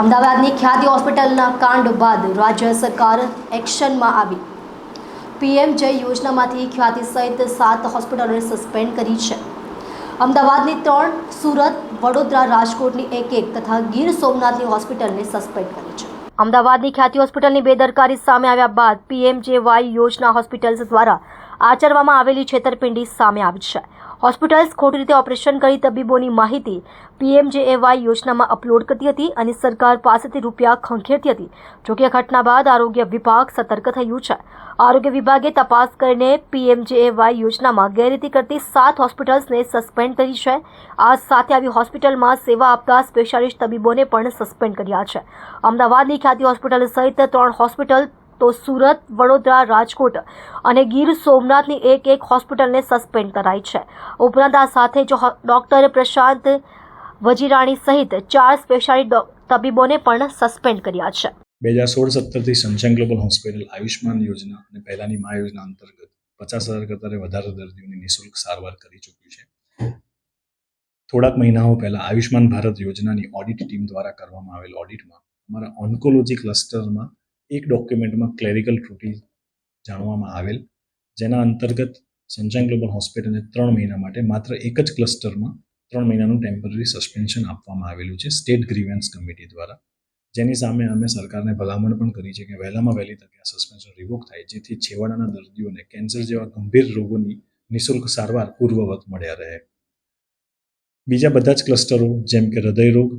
અમદાવાદની ખ્યાતિ હોસ્પિટલના કાંડ બાદ રાજ્ય સરકાર એક્શનમાં આવી. પીએમ જય યોજનામાંથી ખ્યાતિ સહિત સાત હોસ્પિટલોને સસ્પેન્ડ કરી છે. અમદાવાદની ત્રણ, સુરત, વડોદરા, રાજકોટની એક એક તથા ગીર સોમનાથની હોસ્પિટલને સસ્પેન્ડ કરી છે. અમદાવાદની ખ્યાતિ હોસ્પિટલની બેદરકારી સામે આવ્યા બાદ પીએમજેવાય યોજના હોસ્પિટલ્સ દ્વારા આચરવામાં આવેલી છેતરપિંડી સામે આવી છે. હોસ્પિટલ્સ ખોટી રીતે ઓપરેશન કરી તબીબોની માહિતી પીએમજેએવાય યોજનામાં અપલોડ કરતી હતી અને સરકાર પાસેથી રૂપિયા ખંખેરતી હતી. જોકે આ ઘટના બાદ આરોગ્ય વિભાગ સતર્ક થયું છે. આરોગ્ય વિભાગે તપાસ કરીને પીએમજેએવાય યોજનામાં ગેરરીતિ કરતી સાત હોસ્પિટલ્સને સસ્પેન્ડ કરી છે. આ સાથે આવી હોસ્પિટલમાં સેવા આપતા સ્પેશિયાલિસ્ટ તબીબોને પણ સસ્પેન્ડ કર્યા છે. અમદાવાદની ખ્યાતિ હોસ્પિટલ સહિત ત્રણ હોસ્પિટલ તો સુરત, વડોદરા, રાજકોટ અને ગીર સોમનાથની એક એક હોસ્પિટલને સસ્પેન્ડ કરાઈ છે. ઉપરાંત આ સાથે જો ડોક્ટર પ્રશાંત વજીરાણી સહિત ચાર સ્પેશિયાલિસ્ટ તબીબોને પણ સસ્પેન્ડ કર્યા છે. બે હજાર સોળ સત્તરથી સનશાઇન ગ્લોબલ હોસ્પિટલ આયુષ્માન યોજના અને પહેલાની મા યોજના અંતર્ગત પચાસ હજાર કરતાં વધારે દર્દીઓની નિઃશુલ્ક સારવાર કરી ચૂક્યું છે. થોડાક મહિનાઓ પહેલાં આયુષ્માન ભારત યોજનાની ઓડિટ ટીમ દ્વારા કરવામાં આવેલ ઓડિટમાં અમારા ઓન્કોલોજી ક્લસ્ટરમાં એક ડોક્યુમેન્ટમાં ક્લેરિકલ ત્રુટિ જાણવામાં આવેલ, જેના અંતર્ગત સનશાઇન ગ્લોબલ હોસ્પિટલને ત્રણ મહિના માટે માત્ર એક જ ક્લસ્ટરમાં ત્રણ મહિનાનું ટેમ્પરરી સસ્પેન્શન આપવામાં આવેલું છે સ્ટેટ ગ્રીવન્સ કમિટી દ્વારા. જેની સામે અમે સરકારને ભલામણ પણ કરી છે કે વહેલામાં વહેલી તકે આ સસ્પેન્શન રિવોક થાય, જેથી છેવાડાના દર્દીઓને કેન્સર જેવા ગંભીર રોગોની નિઃશુલ્ક સારવાર પૂર્વવત મળ્યા રહે. બીજા બધા જ ક્લસ્ટરો જેમ કે હૃદયરોગ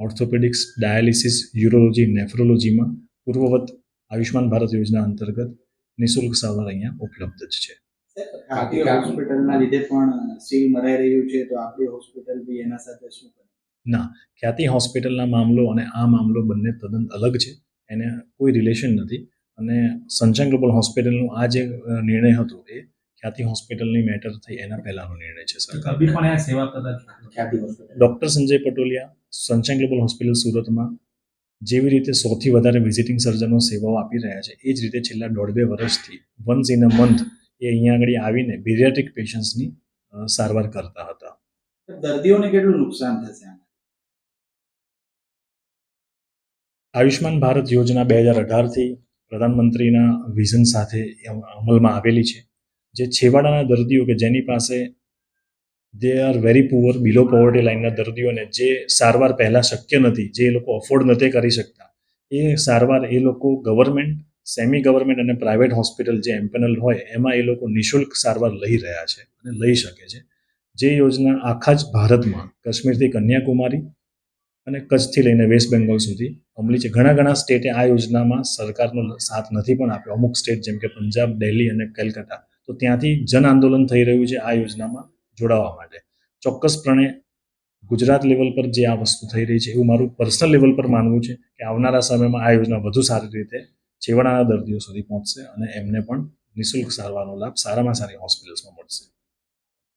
ઓર્થોપેડિક્સ ડાયાલિસિસ યુરોલોજી નેફ્રોલોજીમાં પૂર્વવત આયુષ્માન ભારત યોજના અંતર્ગત નિઃશુલ્ક સારવાર અહીંયા ઉપલબ્ધ જ છે હોસ્પિટલના લીધે પણ સીલ મરાઈ રહ્યું છે તો આપણી હોસ્પિટલ બી એના સાથે શું ના ખ્યાતિ હોસ્પિટલના મામલો અને આ મામલો બંને તદ્દન અલગ છે એને કોઈ રિલેશન નથી અને સંચન ગ્લોબલ હોસ્પિટલનું આ જે નિર્ણય હતો એ ખ્યાતિ હોસ્પિટલની મેટર થઈ એના પહેલાનો નિર્ણય છે સરકાર ડૉક્ટર સંજય પટોલિયા સંચન ગ્લોબલ હોસ્પિટલ સુરતમાં જેવી રીતે સૌથી વધારે વિઝિટિંગ સર્જનો સેવાઓ આપી રહ્યા છે એ જ રીતે છેલ્લા દોઢ બે વર્ષથી વન્સ ઇન અ મંથ એ અહીંયા આગળ આવીને બિરિયાટ્રિક પેશન્ટ્સની સારવાર કરતા હતા. દર્દીઓને કેટલું નુકસાન થશે આયુષ્માન ભારત યોજના બે હજાર અઢારથી પ્રધાનમંત્રીના વિઝન સાથે અમલમાં આવેલી છે. જે છેવાડાના દર્દીઓ કે જેની પાસે they are very poor below poverty લાઇનના દર્દીઓને જે સારવાર પહેલાં શક્ય નથી, જે એ લોકો અફોર્ડ નથી કરી શકતા, એ સારવાર એ લોકો ગવર્મેન્ટ સેમી ગવર્મેન્ટ અને પ્રાઇવેટ હોસ્પિટલ જે એમ્પેનલ હોય, એમાં એ લોકો નિઃશુલ્ક સારવાર લઈ રહ્યા છે અને લઈ શકે છે. જે યોજના આખા જ ભારતમાં, કાશ્મીરથી કન્યાકુમારી અને કચ્છથી લઈને વેસ્ટ બેંગોલ સુધી અમલી છે. ઘણા ઘણા સ્ટેટે આ યોજનામાં સરકારનો સાથ નથી પણ આપ્યો. અમુક સ્ટેટ જેમ કે પંજાબ દિલ્હી અને કેલકાતા તો ત્યાંથી જન આંદોલન થઈ રહ્યું છે આ યોજનામાં. જોડાવા માટે. ચોક્કસપણે ગુજરાત લેવલ પર જે આ વસ્તુ થઈ રહી છે, એવું મારું પર્સનલ લેવલ પર માનવું છે કે આવનારા સમયમાં આ યોજના વધુ સારી રીતે છેવાડાના દર્દીઓ સુધી પહોંચશે અને એમને પણ નિઃશુલ્ક સારવારનો લાભ સારામાં સારી હોસ્પિટલ્સમાં મળશે.